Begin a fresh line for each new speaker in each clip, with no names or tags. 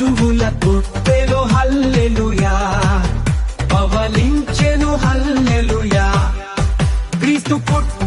పశువుల తొట్టెలో hallelujah. పవలించెను hallelujah. క్రీస్తు పుట్టు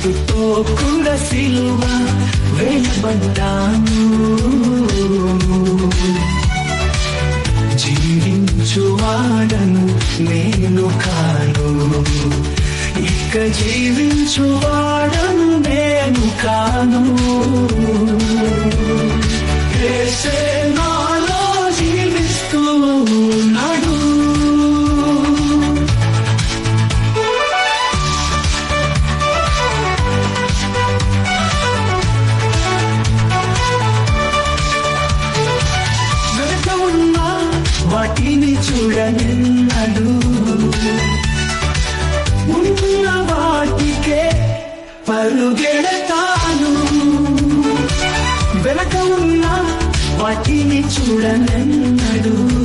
క్రీస్తుతో కుడ సిలువ వెలుబడ్డాను జీవించువాడను నేను కాను. ఇక జీవించువాడను నేను కాను.
వాటిని చూడనెన్నడు.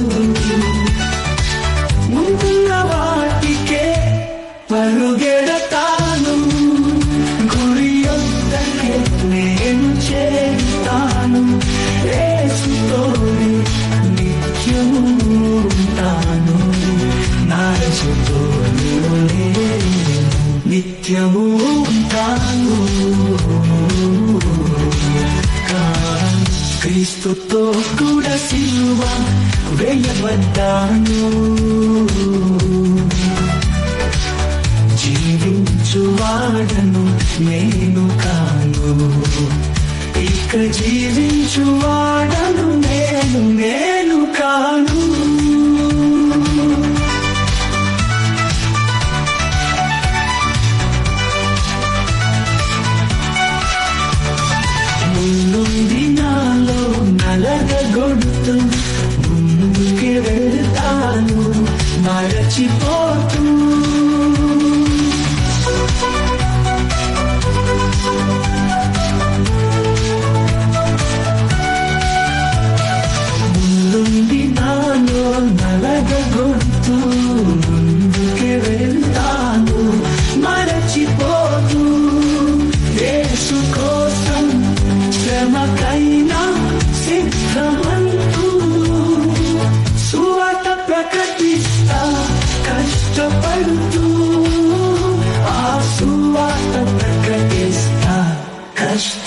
క్రీస్తుతో కూడా సిలువ వేయబడ్డాను. జీవించువాడను నేను కాను. ఇక జీవించువాడను నేను నేను కాను.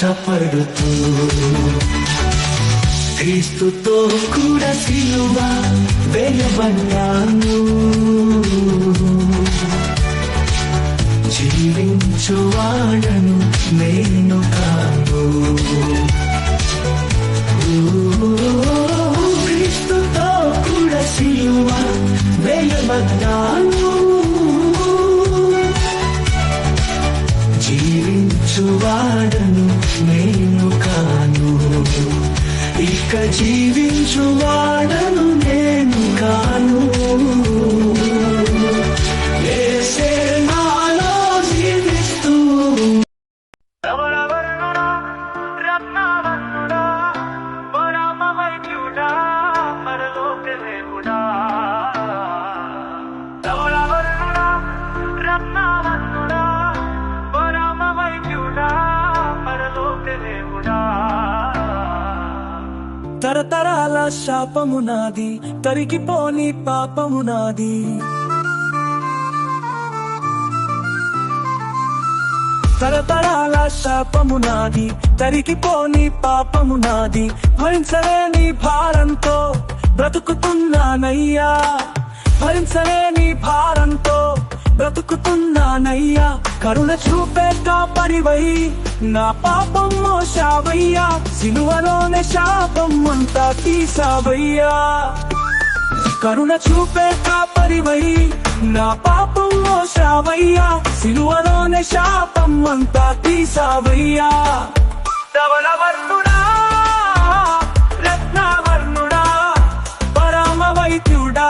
కష్టపడుతూ క్రీస్తుతో కూడా సిలువ వేయబడ్డాను జీవించువాడను నేను కాను క్రీస్తుతో కూడా సిలువ వేయబడ్డాను జీవించువాడను ఇక జీవించువాడను నేను కాను యేసే తరతరాల శాపము నాది తరిగిపోని పాపము నాది తరతరాల శాపము నాది తరిగిపోని పాపము నాది భరించలేని భారంతో బ్రతుకుతున్నానయ్యా. భరించలేని భారంతో బ్రతుకుతున్నానయ్యా. కరుణ చూపే కాపరివై నా పాపం మోసావయ్యా సిలువలోనే శాపం అంతా తీసావయ్యా కరుణ చూపే కాపరివై నా పాపం మోసావయ్యా సిలువలోనే శాపం అంతా తీసావయ్యా ధవలవర్ణుడా రత్నవర్ణుడా పరమ వైద్యుడా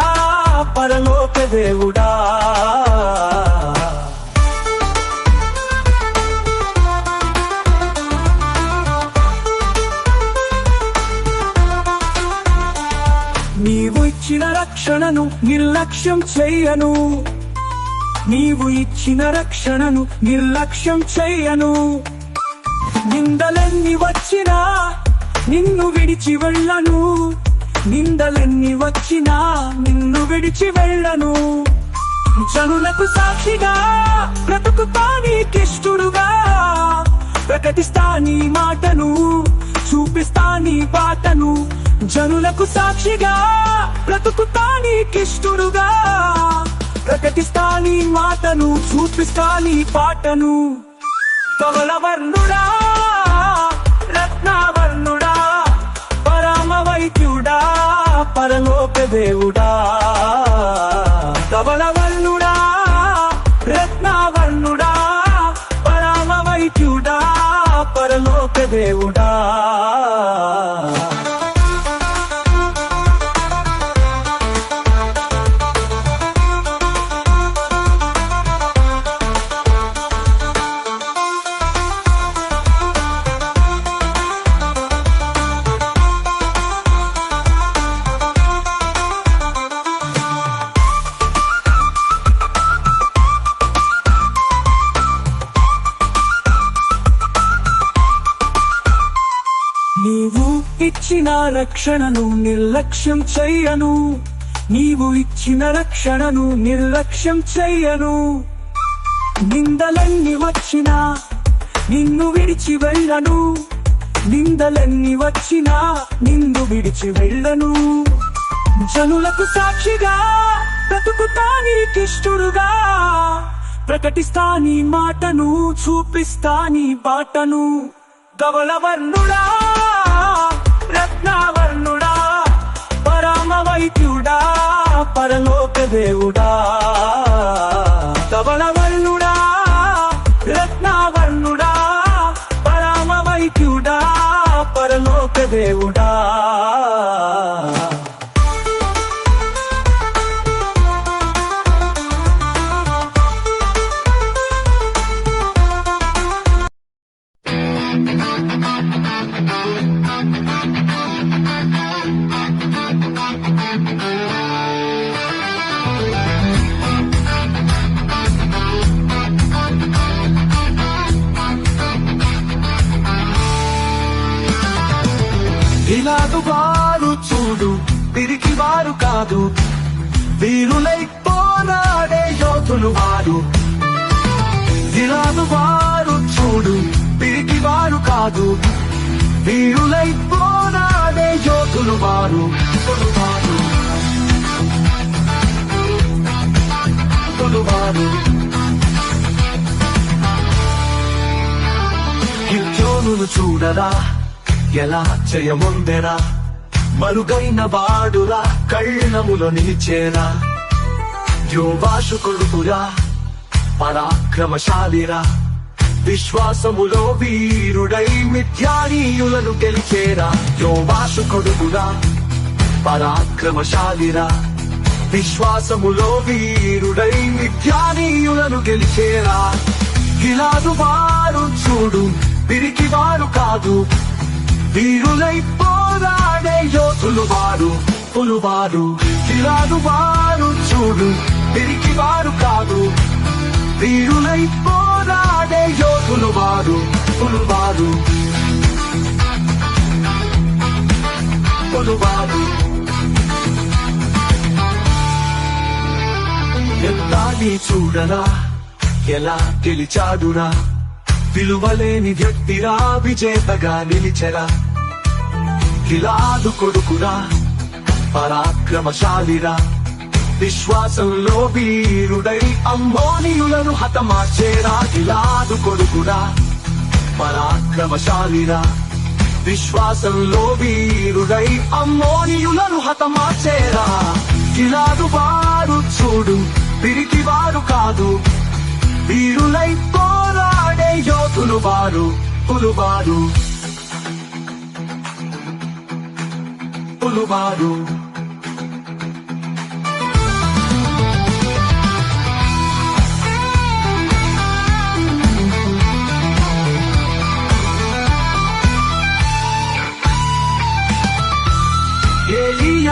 పరలోక దేవుడా రక్షణను నిర్లక్ష్యం చేయను. నీవు ఇచ్చిన రక్షణను నిర్లక్ష్యం చేయను. నిందలెన్ని వచ్చినా నిన్ను విడిచి వెళ్ళను. నిందలెన్ని వచ్చినా నిన్ను విడిచి వెళ్ళను. జనులకు సాక్షిగా బ్రతుకుతా నీకిష్టుడుగా. ప్రకటిస్తా నీ మాటను చూపిస్తా నీ పాటను జనులకు సాక్షిగా బ్రతుకుతా నీకిష్టుడుగా ప్రకటిస్తా నీ మాటను చూపిస్తా నీ పాటను. పవలవర్ణుడా రత్నావర్ణుడా పరమ వైద్యుడా పరలోక దేవుడా. ధవలవర్ణుడా రత్నావర్ణుడా పరమ వైద్యుడా పరలోక దేవుడా.
ఇచ్చిన రక్షణను నిర్లక్ష్యం చెయ్యను నీవు ఇచ్చిన రక్షణను నిర్లక్ష్యం చెయ్యను నిందలన్నీ వచ్చినా నిన్ను విడిచి వెళ్ళను. నిందలన్నీ వచ్చినా నిన్ను విడిచి వెళ్ళను. జనులకు సాక్షిగా బ్రతుకుతా నీకిష్టుడుగా ప్రకటిస్తా నీ మాటను చూపిస్తా నీ బాటను. గవలవర్ణుడా రత్నావర్ణుడా పరమ వైద్యుడా పరలోక దేవుడా. ధవలవర్ణుడా రత్నావర్ణుడా పరమ వైద్యుడా పరలోక దేవుడా.
వారు కాదు. వీరులై పోరాడే యోధులు వారు. దిలాను వారు చూడు పిరికి వారు కాదు. వీరులై పోరాడే యోధులు వారు. వారు. వారు చూడరా ఎలా చేయముందెరా మరుగైన వాడురా కళ్ళములో నిలిచేరా. యోవాషు కొడుకురా పరాక్రమశాలిరా. విశ్వాసములో వీరుడై మిథ్యానీయులను గెలిచేరా. యోవాషు కొడుకురా పరాక్రమశాలిరా. విశ్వాసములో వీరుడై మిథ్యానీయులను గెలిచేరా. గిలాదు వారు చూడు పిరికి వారు కాదు. వీరులైపో వారు తిరాదు వారు చూడు పిరికి వారు కాదు. వీరులై పోరాడే యోధులు వారు పులువారు పులువారు ఎంతాన్ని చూడరా ఎలా గెలిచాడురా విలువలేని వ్యక్తిరా విజేతగా నిలిచెరా. కిలాదు కొడుకురా పరాక్రమశాలిరా. విశ్వాసంలో వీరుడై అమ్మోనియులను హతమార్చేరా గిలాదు కొడుకురా పరాక్రమశాలిరా. విశ్వాసంలో వీరుడై అమ్మోనియులను హతమార్చేరా. గిలాదు వారు చూడు తిరిగి వారు కాదు. వీరులై పోరాడే యోధులు వారు పులువారు. పులువారు.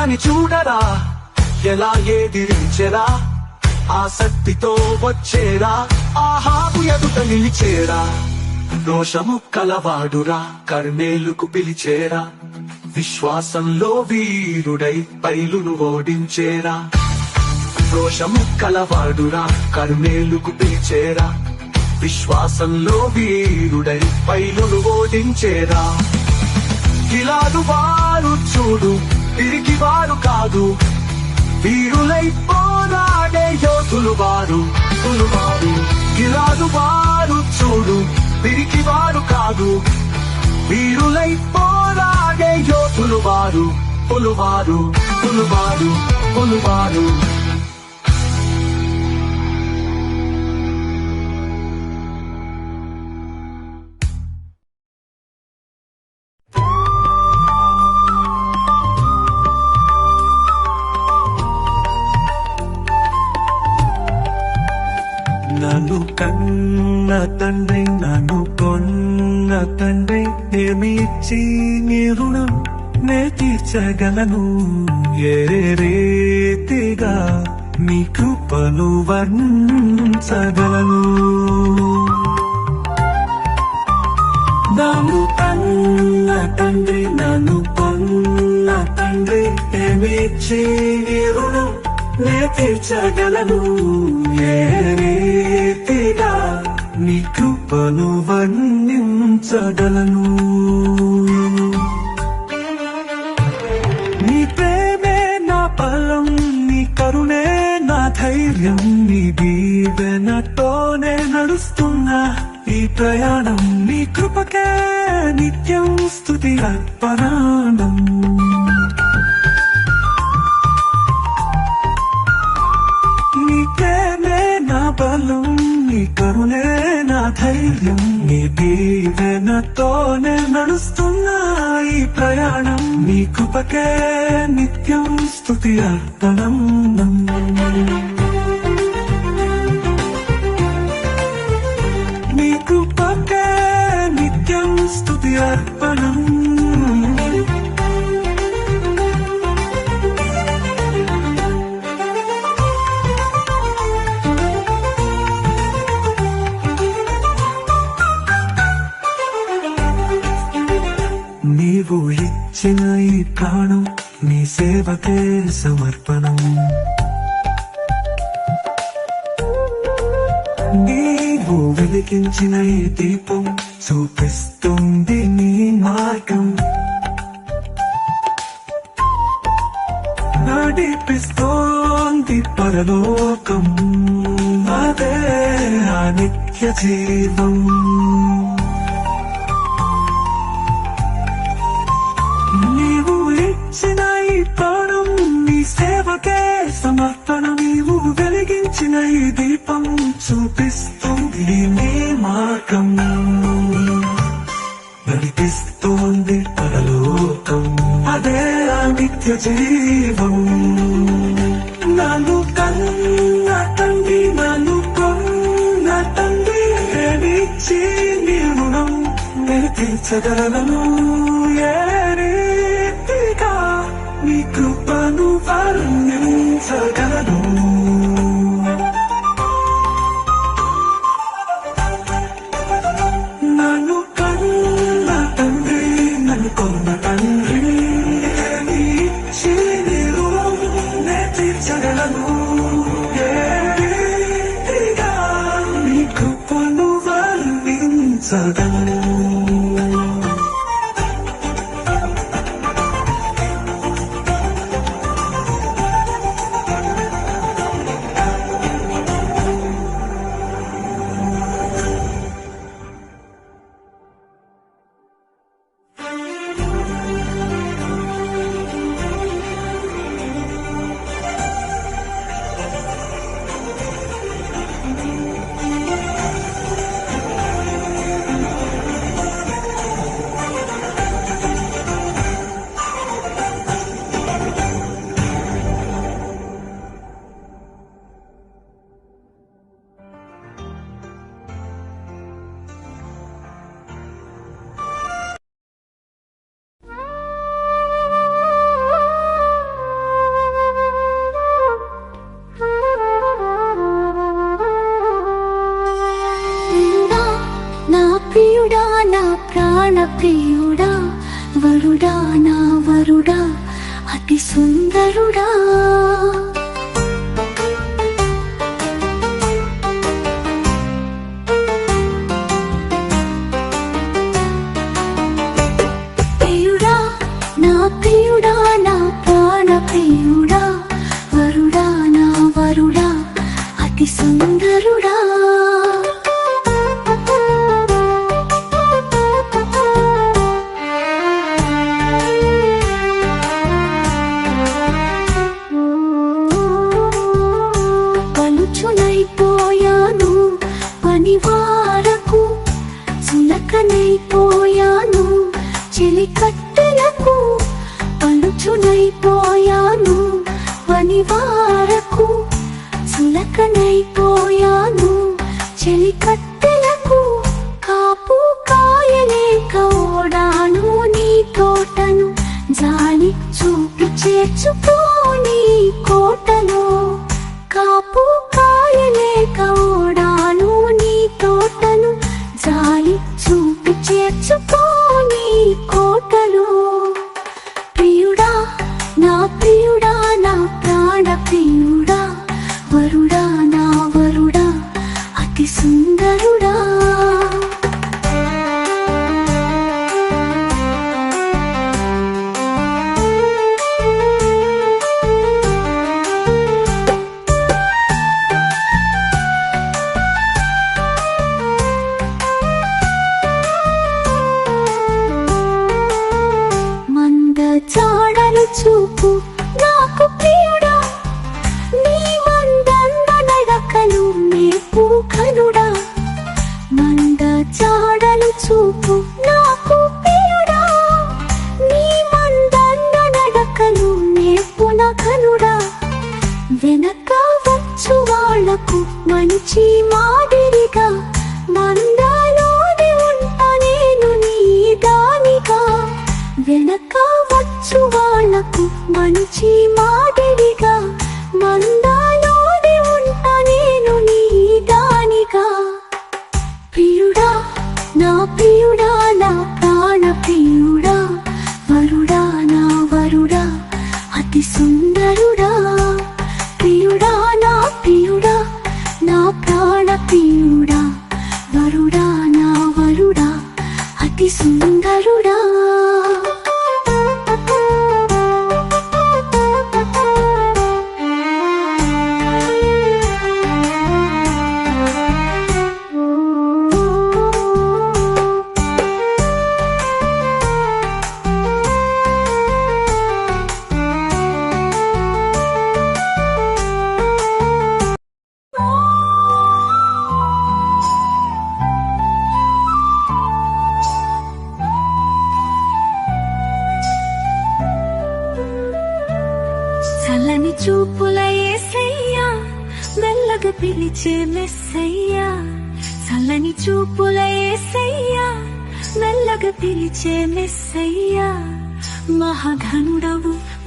ఏలియాని చూడరా? ఎలా ఎదిరించెరా? ఆసక్తితో వచ్చేరా? ఆహాపు ఎదుట నిలిచేరా? రోషము కలవాడురా కర్మేలుకు పిలిచేరా? విశ్వాసంలో వీరుడై పైలును ఓడించేరా? రోషము కలవాడురా కర్మేలుకు పిలిచేరా? విశ్వాసంలో వీరుడై పైలును ఓడించేరా? కిలాడు వారు చూడు తిరిగి వారు కాదు. వీరులై పోరాడే యోధులు వారు వారు గిలాదు వారు చూడు. తిరిగి వారు కాదు. వీరులై పోరాడే యోధులు వారు పులువారు పులువారు పులువారు
తండ్రి నన్ను కొన్న తండ్రి ఏమి ఇచ్చి నీ రుణం నే తీర్చగలను? ఏ రీతిగా నీ కృపను వర్ణించగలను? నన్ను కన్న తండ్రి నన్ను కొన్న
తండ్రి ఏమి ఇచ్చి నీ రుణం నే తీర్చగలను? ఏ రీతిగా నీ కృపను వర్ణించగలను. నీ ప్రేమే నా బలం నీ కరుణే నా ధైర్యం నీ దీవెనతోనే నడుస్తున్నా ఈ ప్రయాణం నీ కృపకే నిత్యం స్థుతి అర్పణానం నీ కరుణే నా ధైర్యం. నీ దీవెనతోనే నడుస్తున్నా ఈ ప్రయాణం. నీ కృపకే నిత్యం స్థుతి అర్పణం. నీ కృపకే నిత్యం స్థుతి అర్పణం. నీకే సమర్పణం. నీవు వెలిగించిన ఈ దీపం చూపిస్తుంది నీ మార్గం. నడిపిస్తోంది పరలోకం. అదే నిత్య జీవం. సమర్పణ నీవు వెలిగించిన ఈ దీపం చూపిస్తుంది నీ మార్గం. నడిపిస్తోంది పరలోకం. అదే ఆ నిత్య జీవం. నన్ను కన్న తండ్రి నన్ను కొన్న తండ్రి ఏమిచ్చి నీ రుణం నేను తీర్చగలను ఏ రీతిగా నీ కృపను వర్ణించగలను.
చూపి చేర్చుకోని కోటలో. కాపు కాయలేక ఓడాను నీ తోటను. జాలి చూపి చేర్చుకోని కోటలో. అతి సుందరుడా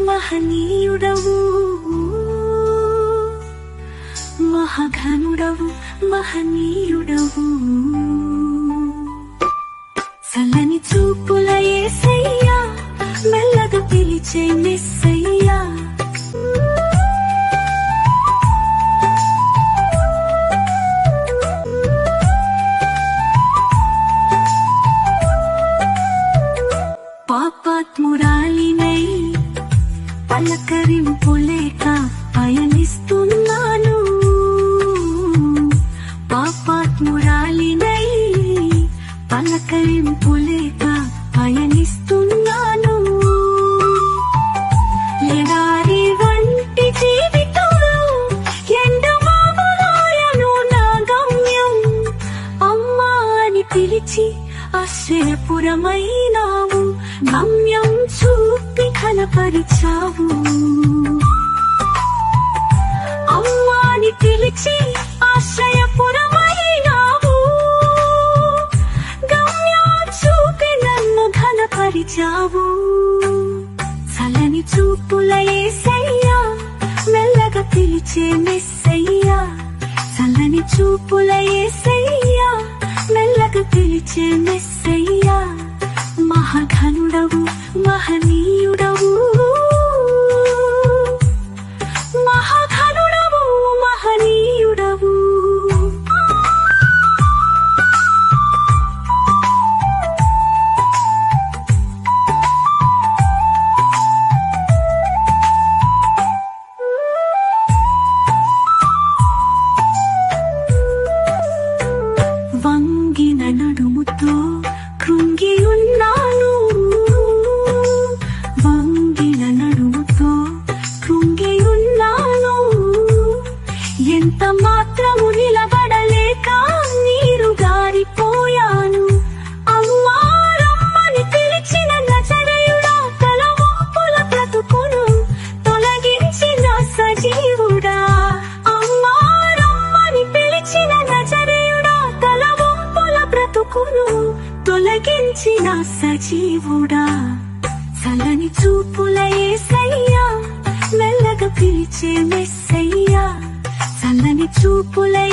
మహనీయుడవు. మహఘనుడవు మహనీయుడవు. చల్లని చూపుల ఏసయ్యా మెల్లగా పిలిచే మెస్ పురమైనావు గమ్యం చూపి కనపరిచావు. అమ్మాని పిలిచి ఆశ్రయపురమైనావు గమ్యం చూపి నన్ను ఘనపరిచావు. చలని చూపుల ఏసయ్యా మెల్లగా పిలిచే మెస్సయ్యా. చల్లని చూపుల ఏసయ్యా మెల్లగా పిలిచే Rohani. చూపులే